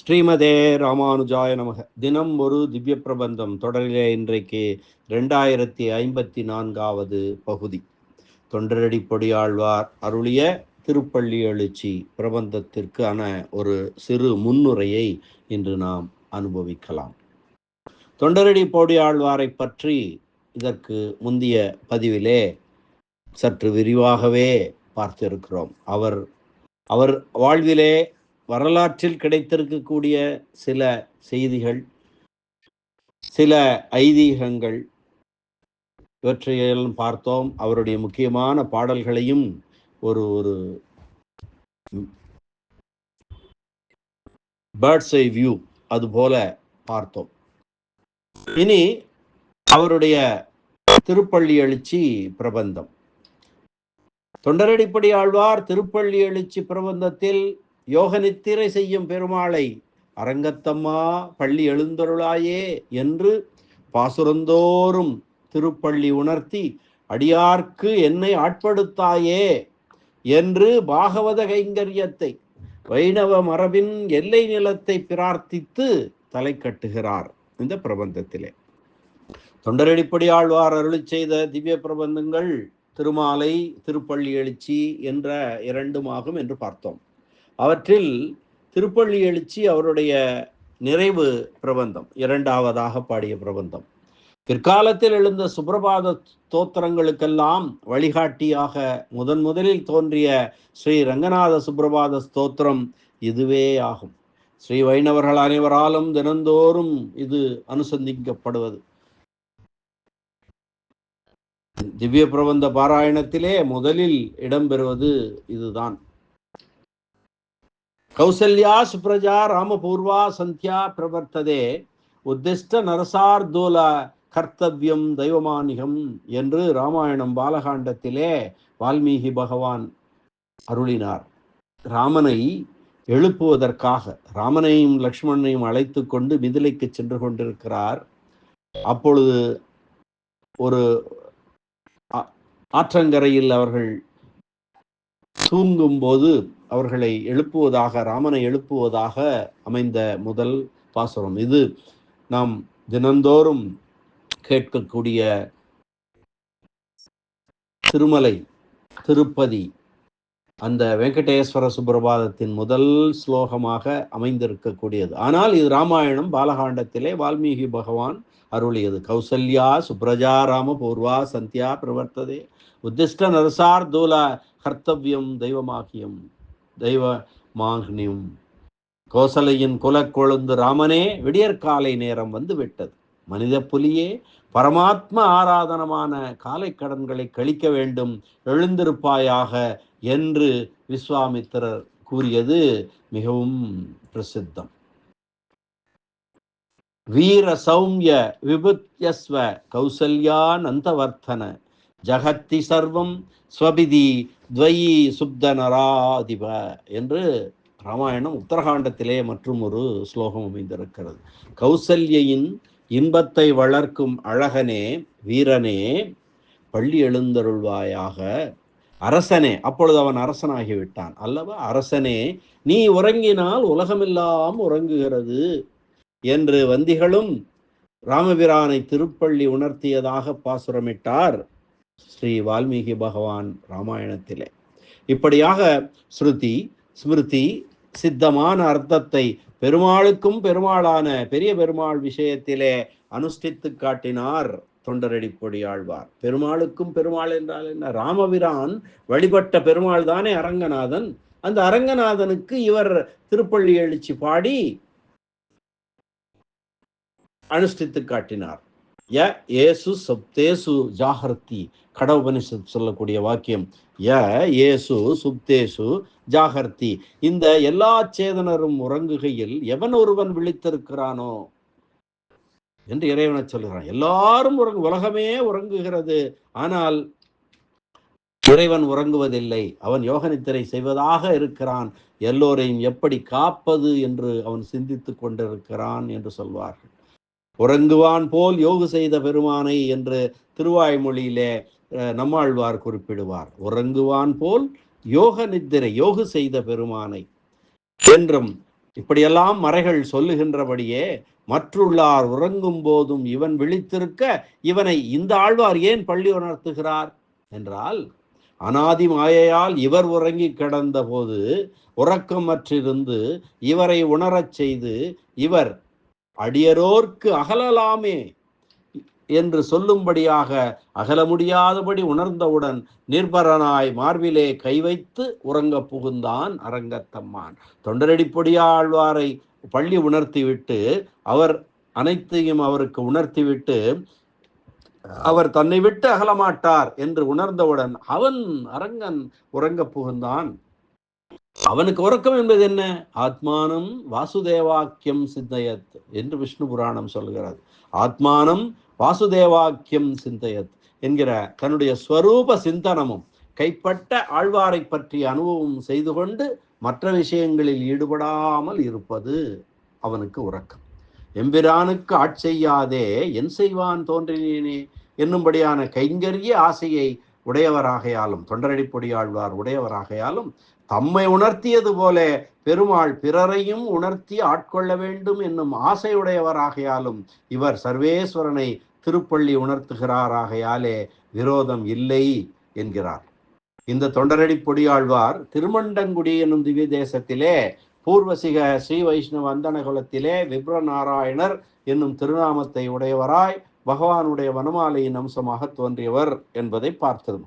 ஸ்ரீமதே ராமானுஜாய நமக. தினம் ஒரு திவ்ய பிரபந்தம் தொடரிலே இன்றைக்கு ரெண்டாயிரத்தி ஐம்பத்தி நான்காவது பகுதி. தொண்டரடி பொடியாழ்வார் அருளிய திருப்பள்ளி எழுச்சி பிரபந்தத்திற்கான ஒரு சிறு முன்னுரையை இன்று நாம் அனுபவிக்கலாம். தொண்டரடி பொடியாழ்வாரை பற்றி இதற்கு முந்திய பதிவிலே சற்று விரிவாகவே பார்த்திருக்கிறோம். அவர் அவர் வாழ்விலே வரலாற்றில் கிடைத்திருக்கக்கூடிய சில செய்திகள் சில ஐதீகங்கள் இவற்றையெல்லாம் பார்த்தோம். அவருடைய முக்கியமான பாடல்களையும் ஒரு ஒரு பேர்ட்ஸ் ஐ வியூ அதுபோல பார்த்தோம். இனி அவருடைய திருப்பள்ளி எழுச்சி பிரபந்தம். தொண்டரடிப்படி ஆழ்வார் திருப்பள்ளி எழுச்சி பிரபந்தத்தில் யோக நித்திரை செய்யும் பெருமாளை அரங்கத்தம்மா பள்ளி எழுந்தருளாயே என்று பாசுரந்தோறும் திருப்பள்ளி உணர்த்தி அடியார்க்கு என்னை ஆட்படுத்தாயே என்று பாகவத கைங்கரியத்தை வைணவ மரபின் எல்லை நிலத்தை பிரார்த்தித்து தலை கட்டுகிறார் இந்த பிரபந்தத்திலே. தொண்டரடிப்படியாழ்வார் அருளி செய்த திவ்ய பிரபந்தங்கள் திருமாலை திருப்பள்ளி எழுச்சி என்ற இரண்டுமாகும் என்று பார்த்தோம். அவற்றில் திருப்பள்ளி எழுச்சி அவருடைய நிறைவு பிரபந்தம் இரண்டாவதாக பாடிய பிரபந்தம். பிற்காலத்தில் எழுந்த சுப்பிரபாத ஸ்தோத்திரங்களுக்கெல்லாம் வழிகாட்டியாக முதன் முதலில் தோன்றிய ஸ்ரீ ரங்கநாத சுப்பிரபாத ஸ்தோத்திரம் இதுவே ஆகும். ஸ்ரீ வைணவர்கள் அனைவராலும் தினந்தோறும் இது அனுசந்திக்கப்படுவது. திவ்ய பிரபந்த பாராயணத்திலே முதலில் இடம்பெறுவது இதுதான். கௌசல்யா சுப்ரஜா ராமபூர்வா சந்தியா பிரவர்த்ததே. உத்திஷ்ட நரசார்தூல கர்த்தவியம் தெய்வமானிகம் என்று ராமாயணம் பாலகாண்டத்திலே வால்மீகி பகவான் அருளினார். ராமனை எழுப்புவதற்காக ராமனையும் லக்ஷ்மணனையும் அழைத்து கொண்டு மிதிலைக்கு சென்று கொண்டிருக்கிறார். அப்பொழுது ஒரு ஆற்றங்கரையில் அவர்கள் தூங்கும் போது அவர்களை எழுப்புவதாக ராமனை எழுப்புவதாக அமைந்த முதல் பாசுரம். இது நாம் தினந்தோறும் கேட்கக்கூடிய திருமலை திருப்பதி அந்த வெங்கடேஸ்வர சுப்பிரபாதத்தின் முதல் ஸ்லோகமாக அமைந்திருக்கக்கூடியது. ஆனால் இது ராமாயணம் பாலகாண்டத்திலே வால்மீகி பகவான் அருளியது. கௌசல்யா சுப்ரஜா ராம பூர்வா சந்தியா பிரவர்த்ததே உத்திஷ்ட நரசார் தூல கர்த்தவியம் தெய்வமாகியம். தெய்வ மாக்னியும். கோசலையின் குலக்கொழுந்து ராமனே விடியற்காலை நேரம் வந்து விட்டது. மனித புலியே பரமாத்ம ஆராதனமான காலை கடன்களை கழிக்க வேண்டும் எழுந்திருப்பாயாக என்று விஸ்வாமித்திரர் கூறியது மிகவும் பிரசித்தம். வீர சௌமிய விபுத்யஸ்வ கௌசல்யா நந்தவர்த்தன ஜகத்தி சர்வம் ஸ்வபிதி துவயி சுப்தனராதிப என்று ராமாயணம் உத்தரகாண்டத்திலே மற்றும் ஒரு ஸ்லோகம் அமைந்திருக்கிறது. கௌசல்யின் இன்பத்தை வளர்க்கும் அழகனே வீரனே பள்ளி எழுந்தருள்வாயாக. அரசனே அப்பொழுது அவன் அரசனாகிவிட்டான். அல்லவா? அரசனே நீ உறங்கினால் உலகமெல்லாம் உறங்குகிறது என்று வந்திகளும் ராமபிரானை திருப்பள்ளி உணர்த்தியதாக பாசுரமிட்டார். ஸ்ரீ வால்மீகி பகவான் ராமாயணத்திலே. இப்படியாக ஸ்ருதி ஸ்மிருதி சித்தமான அர்த்தத்தை பெருமாளுக்கும் பெருமாளான பெரிய பெருமாள் விஷயத்திலே அனுஷ்டித்து காட்டினார் தொண்டரடி பொடியாழ்வார் பெருமாளுக்கும் பெருமாள் என்றால் என்ன? ராமபிரான் வழிபட்ட பெருமாள் தானே அரங்கநாதன். அந்த அரங்கநாதனுக்கு இவர் திருப்பள்ளி எழுச்சி பாடி அனுஷ்டித்து காட்டினார். ய ஏசு சப்தேசு ஜாகர்த்தி. கடவுபனிஷத் சொல்லக்கூடிய வாக்கியம். ய ஏசு சுப்தேசு ஜாகர்த்தி. இந்த எல்லா சேதனரும் உறங்குகையில் எவன் ஒருவன் விழித்திருக்கிறானோ? என்று இறைவனை சொல்கிறான் எல்லாரும் உறங்கு உலகமே உறங்குகிறது. ஆனால் இறைவன் உறங்குவதில்லை. அவன் யோக நித்திரை செய்வதாக இருக்கிறான். எல்லோரையும் எப்படி காப்பது என்று அவன் சிந்தித்து கொண்டிருக்கிறான் என்று சொல்வார்கள். உறங்குவான் போல் யோகு செய்த பெருமானை என்று திருவாய்மொழியிலே நம்மாழ்வார் குறிப்பிடுவார். உறங்குவான் போல் யோக நித்திரை யோகு செய்த பெருமானை என்றும் இப்படியெல்லாம் மறைகள் சொல்லுகின்றபடியே மற்றுள்ளார் உறங்கும் போதும் இவன் விழித்திருக்க இவனை இந்த ஆழ்வார் ஏன் பள்ளி உணர்த்துகிறார்? என்றால் அனாதி மாயையால் இவர் உறங்கி கிடந்த போது உறக்கமற்றிருந்து இவரை உணரச் செய்து இவர் அடியரோர்க்கு அகலலாமே என்று சொல்லும்படியாக அகல முடியாதபடி உணர்ந்தவுடன் நிர்பரனாய் மார்பிலே கை வைத்து உறங்க புகுந்தான் அரங்கத்தம்மான். தொண்டரடிப்பொடியாழ்வாரை பள்ளி உணர்த்திவிட்டு அவர் அனைத்தையும் அவருக்கு உணர்த்திவிட்டு அவர் தன்னை விட்டு அகலமாட்டார் என்று உணர்ந்தவுடன் அவன் அரங்கன் உறங்க புகுந்தான். அவனுக்கு உறக்கம் என்பது என்ன? ஆத்மானம் வாசுதேவாக்கியம் சிந்தையத் என்று விஷ்ணு புராணம் சொல்கிறது ஆத்மானம் வாசுதேவாக்கியம் சிந்தயத் என்கிற தன்னுடைய ஸ்வரூப சிந்தனமும் கைப்பட்ட ஆழ்வாரை பற்றிய அனுபவம் செய்து கொண்டு மற்ற விஷயங்களில் ஈடுபடாமல் இருப்பது அவனுக்கு உறக்கம். எம்பிரானுக்கு ஆட்செய்யாதே என் செய்வான் தோன்றினேனே என்னும்படியான கைங்கரிய ஆசையை உடையவராகையாலும் தொண்டரடிப்பொடி ஆழ்வார் உடையவராகையாலும் தம்மை உணர்த்தியது போல பெருமாள் பிறரையும் உணர்த்தி ஆட்கொள்ள வேண்டும் என்னும் ஆசையுடையவராகையாலும் இவர் சர்வேஸ்வரனை திருப்பள்ளி உணர்த்துகிறாராகையாலே விரோதம் இல்லை என்கிறார். இந்த தொண்டரடி பொடியாழ்வார் திருமண்டங்குடி என்னும் திவ்ய தேசத்திலே பூர்வசிக ஸ்ரீ வைஷ்ணவ அந்தன குலத்திலே விப்ரநாராயணர் என்னும் திருநாமத்தை உடையவராய் பகவானுடைய வனமாலையின் அம்சமாக தோன்றியவர் என்பதை பார்த்தது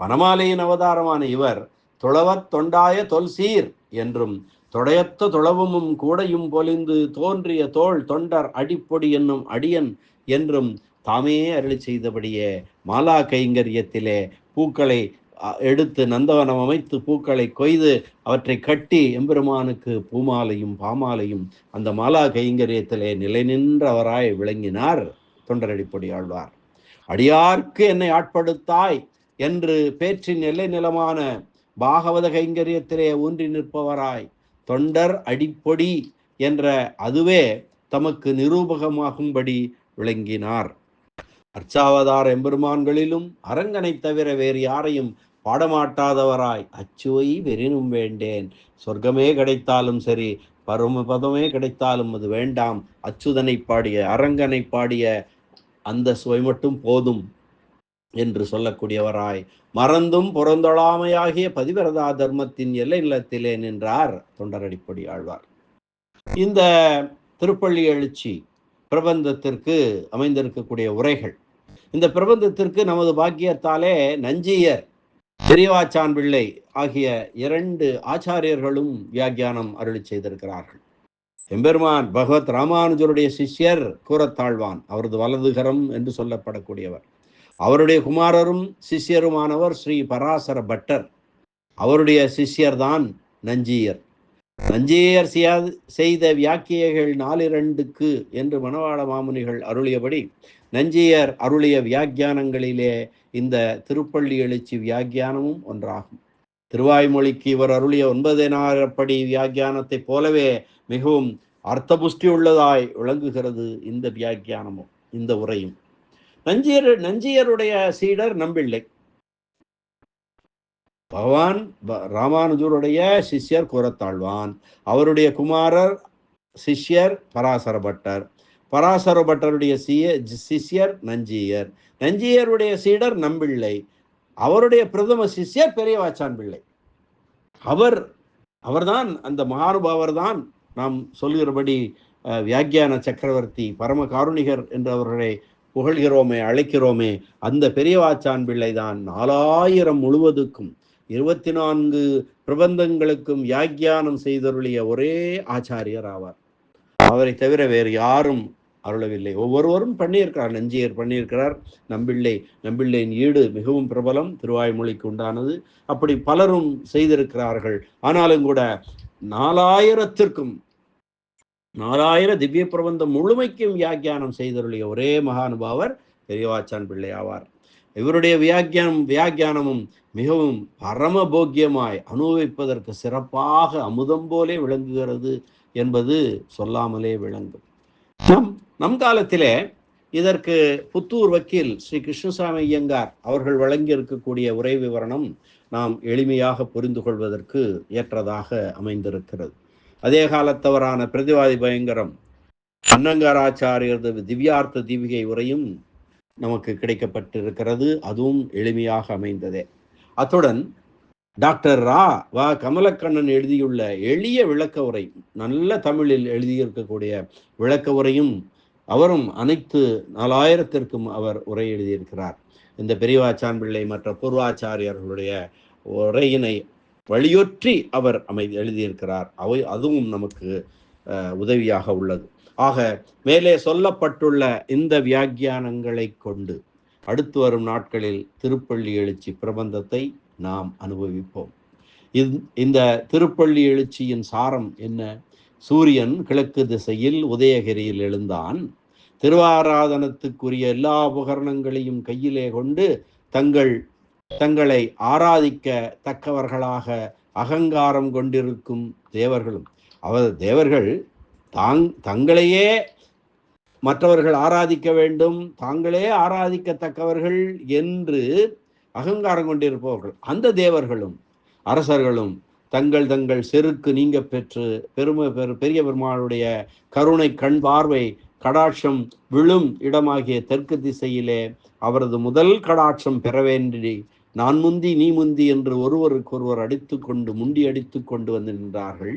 வனமாலையின் அவதாரமான இவர் துளவத் தொண்டாய தொல்சீர் என்றும் தொடையத்த துளவமும் கூடையும் பொலிந்து தோன்றிய தோள் தொண்டர் அடிப்பொடி என்னும் அடியன் என்றும் தாமே அருளி செய்தபடியே மாலா கைங்கரியத்திலே பூக்களை எடுத்து நந்தவனம் அமைத்து பூக்களை கொய்து அவற்றை கட்டி எம்பெருமானுக்கு பூமாலையும் பாமாலையும் அந்த மாலா கைங்கரியத்திலே நிலை நின்றவராய் விளங்கினார். தொண்டரடிப்பொடி ஆழ்வார். அடியார்க்கு என்னை ஆட்படுத்தாய் என்று பேற்றின் எல்லை நிலமான பாகவத கைங்கரியத்திலே ஊன்றி நிற்பவராய் தொண்டர் அடிப்பொடி என்ற அதுவே தமக்கு நிரூபகமாகும்படி விளங்கினார். அர்ச்சாவதார் எம்பெருமான்களிலும் அரங்கனை தவிர வேறு யாரையும் பாடமாட்டாதவராய் அச்சுவை வெறினும் வேண்டேன். சொர்க்கமே கிடைத்தாலும் சரி பரமபதமே கிடைத்தாலும் அது வேண்டாம். அச்சுதனை பாடிய அரங்கனை பாடிய அந்த சுவை மட்டும் போதும். என்று சொல்லக்கூடியவராய். மறந்தும் புறந்தொழாமையாகிய பதிவிரதா தர்மத்தின் எல்லை நிலத்திலே நின்றார் தொண்டரடிப்படி ஆழ்வார். இந்த திருப்பள்ளி எழுச்சி பிரபந்தத்திற்கு அமைந்திருக்கக்கூடிய உரைகள். இந்த பிரபந்தத்திற்கு நமது பாக்கியத்தாலே நஞ்சியர் பெரியவாச்சான் பிள்ளை ஆகிய இரண்டு ஆச்சாரியர்களும் வியாக்கியானம் அருளி செய்திருக்கிறார்கள். எம்பெருமான் பகவத் ராமானுஜருடைய சிஷ்யர் கூறத்தாழ்வான் அவரது வலதுகரம் என்று சொல்லப்படக்கூடியவர். அவருடைய குமாரரும் சிஷ்யருமானவர் ஸ்ரீ பராசர பட்டர். அவருடைய சிஷ்யர்தான் நஞ்சியர். நஞ்சியர் செய்த வியாக்கியைகள் நாலிரண்டுக்கு என்று மணவாள மாமுனிகள் அருளியபடி நஞ்சியர் அருளிய வியாக்கியானங்களிலே இந்த திருப்பள்ளி எழுச்சி வியாக்கியானமும் ஒன்றாகும். திருவாய்மொழிக்கு இவர் அருளிய ஒன்பதினாயிரப்படி வியாக்கியானத்தைப் போலவே மிகவும் அர்த்தபுஷ்டி உள்ளதாய் விளங்குகிறது இந்த வியாக்கியானமும் இந்த உரையும். நஞ்சியர் நஞ்சியருடைய சீடர் நம்பிள்ளை பகவான் ராமானுஜருடைய சிஷ்யர் கூறத்தாழ்வான். அவருடைய குமாரர் சிஷ்யர் பராசர பட்டர் பராசர பட்டருடைய சிய சிஷ்யர் நஞ்சியர். நஞ்சியருடைய சீடர் நம்பிள்ளை அவருடைய பிரதம சிஷ்யர் பெரியவாச்சான் பிள்ளை. அவர் அவர்தான் அந்த மகானுபாவர் தான் நாம் சொல்கிறபடி வியாக்கியான சக்கரவர்த்தி பரம காருணிகர் என்று அவர்களை புகழ்கிறோமே அழைக்கிறோமே அந்த பெரியவாச்சான் பிள்ளை தான் நாலாயிரம் முழுவதுக்கும் இருபத்தி நான்கு பிரபந்தங்களுக்கும் யாக்கியானம் செய்தருளிய ஒரே ஆச்சாரியர் ஆவார். அவரை தவிர வேறு யாரும் அருளவில்லை. ஒவ்வொருவரும் பண்ணியிருக்கிறார் நெஞ்சியர் பண்ணியிருக்கிறார். நம்பிள்ளை நம்பிள்ளையின் ஈடு மிகவும் பிரபலம் திருவாய்மொழிக்கு உண்டானது. அப்படி பலரும் செய்திருக்கிறார்கள். ஆனாலும் கூட நாலாயிரத்திற்கும் நாலாயிர திவ்ய பிரபந்தம் முழுமைக்கும் வியாக்கியானம் செய்தருளிய ஒரே மகானுபாவர் பெரியவாச்சான் பிள்ளை ஆவார். இவருடைய வியாக்கியானம் வியாக்கியானமும் மிகவும் பரமபோக்கியமாய் அனுபவிப்பதற்கு சிறப்பாக அமுதம் போலே விளங்குகிறது என்பது சொல்லாமலே விளங்கும். நம் நம் காலத்திலே இதற்கு புத்தூர் வக்கீல் ஸ்ரீ கிருஷ்ணசாமி ஐயங்கார் அவர்கள் வழங்கி இருக்கக்கூடிய உரை விவரணம் நாம் எளிமையாக புரிந்து கொள்வதற்கு ஏற்றதாக அமைந்திருக்கிறது. அதே காலத்தவரான பிரதிவாதி பயங்கரம் அன்னங்கராச்சாரியரது திவ்யார்த்த தீபிகை உரையும் நமக்கு கிடைக்கப்பட்டிருக்கிறது. அதுவும் எளிமையாக அமைந்ததே. அத்துடன் டாக்டர் ரா வ கமலக்கண்ணன் எழுதியுள்ள எளிய விளக்க உரை நல்ல தமிழில் எழுதியிருக்கக்கூடிய விளக்க உரையும் அவரும் அனைத்து நாலாயிரத்திற்கும் அவர் உரை எழுதியிருக்கிறார். இந்த பெரியவாச்சான் பிள்ளை மற்ற பூர்வாச்சாரியர்களுடைய உரையினை வழியொற்றி அவர் அமை எழுதியிருக்கிறார். அவை அதுவும் நமக்கு உதவியாக உள்ளது. ஆக மேலே சொல்லப்பட்டுள்ள இந்த வியாக்கியானங்களை கொண்டு அடுத்து வரும் நாட்களில் திருப்பள்ளி எழுச்சி பிரபந்தத்தை நாம் அனுபவிப்போம். இந்த திருப்பள்ளி எழுச்சியின் சாரம் என்ன? சூரியன் கிழக்கு திசையில் உதயகிரியில் எழுந்தான். திருவாராதனத்துக்குரிய எல்லா உபகரணங்களையும் கையிலே கொண்டு தங்கள் தங்களை ஆராதிக்க தக்கவர்களாக அகங்காரம் கொண்டிருக்கும் தேவர்களும். அவர் தேவர்கள் தாங் தங்களையே மற்றவர்கள் ஆராதிக்க வேண்டும் தாங்களே ஆராதிக்கத்தக்கவர்கள் என்று அகங்காரம் கொண்டிருப்பவர்கள். அந்த தேவர்களும் அரசர்களும் தங்கள் தங்கள் செருக்கு நீங்க பெற்று பெருமை பெரு பெரிய பெருமாளுடைய கருணை கண் பார்வை கடாட்சம் விழும் இடமாகிய தெற்கு திசையிலே அவரது முதல் கடாட்சம் பெற வேண்டி நான் முந்தி நீ முந்தி என்று ஒருவருக்கொருவர் அடித்து கொண்டு முண்டி அடித்து கொண்டு வந்து நின்றார்கள்.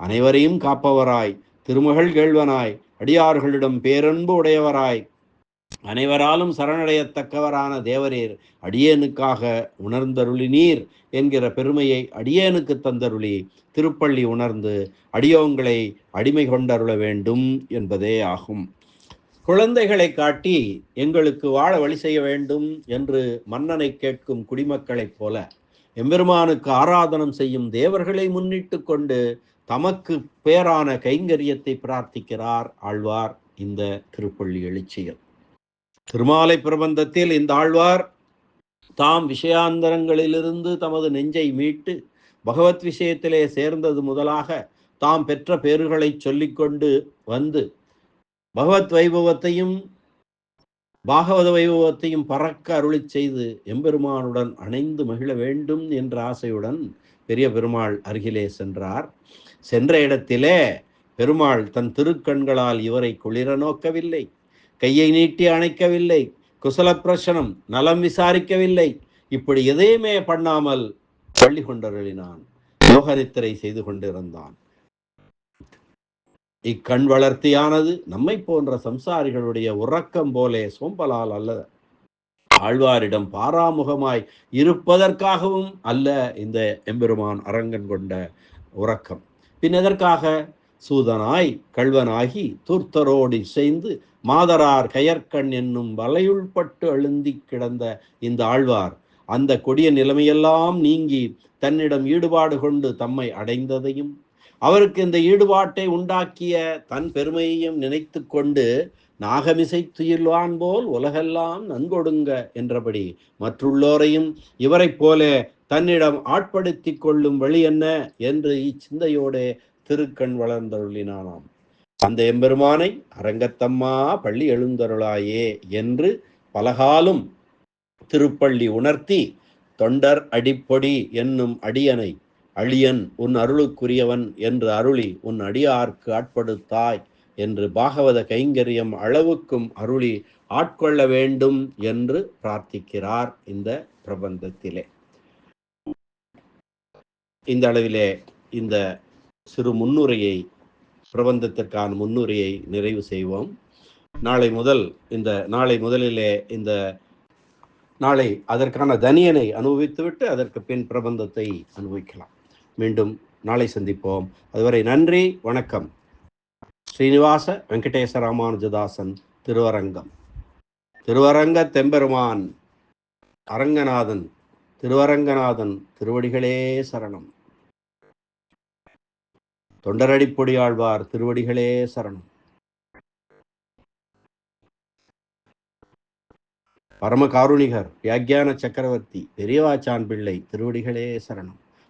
அனைவரையும் காப்பவராய் திருமகள் கேள்வனாய் அடியார்களிடம் பேரன்பு உடையவராய். அனைவராலும் சரணடையத்தக்கவரான தேவரீர் அடியேனுக்காக உணர்ந்தருளினீர் என்கிற பெருமையை அடியேனுக்கு தந்தருளி திருப்பள்ளி உணர்ந்து அடியோங்களை அடிமை கொண்டருள வேண்டும் என்பதே ஆகும். குழந்தைகளை காட்டி எங்களுக்கு வாழ வழி செய்ய வேண்டும் என்று மன்னனை கேட்கும் குடிமக்களைப் போல எம்பெருமானுக்கு ஆராதனம் செய்யும் தேவர்களை முன்னிட்டு கொண்டு தமக்கு பேரான கைங்கரியத்தை பிரார்த்திக்கிறார் ஆழ்வார் இந்த திருப்பள்ளி எழுச்சியில். திருமாலை பிரபந்தத்தில் இந்த ஆழ்வார் தாம் விஷயாந்தரங்களிலிருந்து தமது நெஞ்சை மீட்டு பகவத் விஷயத்திலே சேர்ந்தது முதலாக தாம் பெற்ற பேறுகளை சொல்லிக்கொண்டு வந்து பகவத் வைபவத்தையும் பாகவத வைபவத்தையும் பறக்க அருளி செய்து எம்பெருமானுடன் அணைந்து மகிழ வேண்டும் என்ற ஆசையுடன் பெரிய பெருமாள் அருகிலே சென்றார். சென்ற இடத்திலே பெருமாள் தன் திருக்கண்களால் இவரை குளிர நோக்கவில்லை கையை நீட்டி அணைக்கவில்லை குசல பிரசனம் நலம் விசாரிக்கவில்லை. இப்படி எதையுமே பண்ணாமல் பள்ளி கொண்டருளினான் யோகரித்திரை செய்து கொண்டிருந்தான். இக்கண் வளர்த்தியானது நம்மை போன்ற சம்சாரிகளுடைய உறக்கம் போலே சோம்பலால் அல்ல. ஆழ்வாரிடம் பாராமுகமாய் இருப்பதற்காகவும் அல்ல இந்த எம்பெருமான் அரங்கன் கொண்ட உறக்கம். பின் எதற்காக? சூதனாய் கள்வனாகி தூர்த்தரோடு இசைந்து மாதரார் கயற்கண் என்னும் வலையுள்பட்டு அழுந்தி கிடந்த இந்த ஆழ்வார் அந்த கொடிய நிலைமையெல்லாம் நீங்கி தன்னிடம் ஈடுபாடு கொண்டு தம்மை அடைந்ததையும் அவருக்கு இந்த ஈடுபாட்டை உண்டாக்கிய தன் பெருமையையும் நினைத்து கொண்டு நாகமிசை துயில்வான் போல் உலகெல்லாம் நன்கொடுங்க என்றபடி மற்றுள்ளோரையும் இவரைப் போல தன்னிடம் ஆட்படுத்தி கொள்ளும் வழி என்ன என்று இச்சிந்தையோடு திருக்கண் வளர்ந்தருளினானாம். அந்த எம்பெருமானை அரங்கத்தம்மா பள்ளி எழுந்தருளாயே என்று பலகாலும் திருப்பள்ளி உணர்த்தி தொண்டர் அடிப்பொடி என்னும் அடியனை அழியன் உன் அருளுக்குரியவன் என்று அருளி உன் அடியார்க்கு ஆட்படுத்தாய் என்று பாகவத கைங்கரியம் அளவுக்கும் அருளி ஆட்கொள்ள வேண்டும் என்று பிரார்த்திக்கிறார் இந்த பிரபந்தத்திலே. இந்த அளவிலே இந்த சிறு முன்னுரையை பிரபந்தத்திற்கான முன்னுரையை நிறைவு செய்வோம். நாளை முதல் இந்த நாளை முதலிலே இந்த நாளை அதற்கான தனியனை அனுபவித்துவிட்டு அதற்கு பின் பிரபந்தத்தை அனுபவிக்கலாம். மீண்டும் நாளை சந்திப்போம். அதுவரை நன்றி வணக்கம். ஸ்ரீனிவாச வெங்கடேச ராமானுஜதாசன் திருவரங்கம். திருவரங்க தெம்பெருமான் அரங்கநாதன் திருவரங்கநாதன் திருவடிகளே சரணம். தொண்டரடிப்பொடி ஆழ்வார் திருவடிகளே சரணம். பரம காருணிகர் வியாக்கியான சக்கரவர்த்தி பெரியவாச்சான் பிள்ளை திருவடிகளே சரணம்.